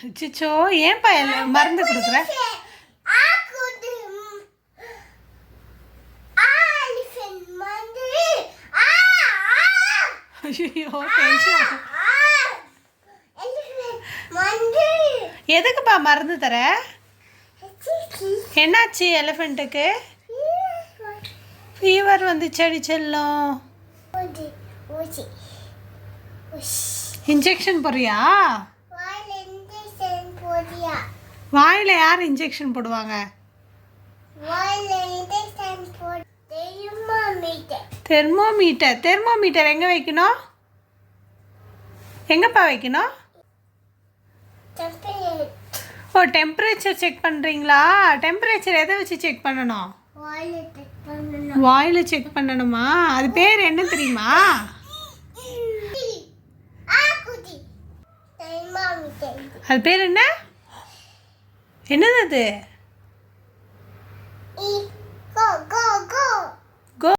அச்சோ ஏன்பா மருந்து. கொடுக்குற வந்து ஐயோ டென்ஷன் வந்து எதுக்குப்பா மருந்து தர? என்னாச்சு எலிஃபெண்ட்டுக்கு ஃபீவர் வந்துச்சு அடி செல்லம். இன்ஜெக்ஷன் போடியா வாயில் யார் இன்ஜெக்ஷன் போடுவாங்க? தெர்மோமீட்டர் தெர்மோமீட்டர் எங்கே வைக்கணும்? எங்கப்பா வைக்கணும்? ஓ டெம்பரேச்சர் செக் பண்ணுறீங்களா டெம்பரேச்சர் எதை வச்சு செக் பண்ணணும்? வாயில செக் பண்ணணுமா. அது பேர் என்ன தெரியுமா? அது பேர் என்ன? என்னது அது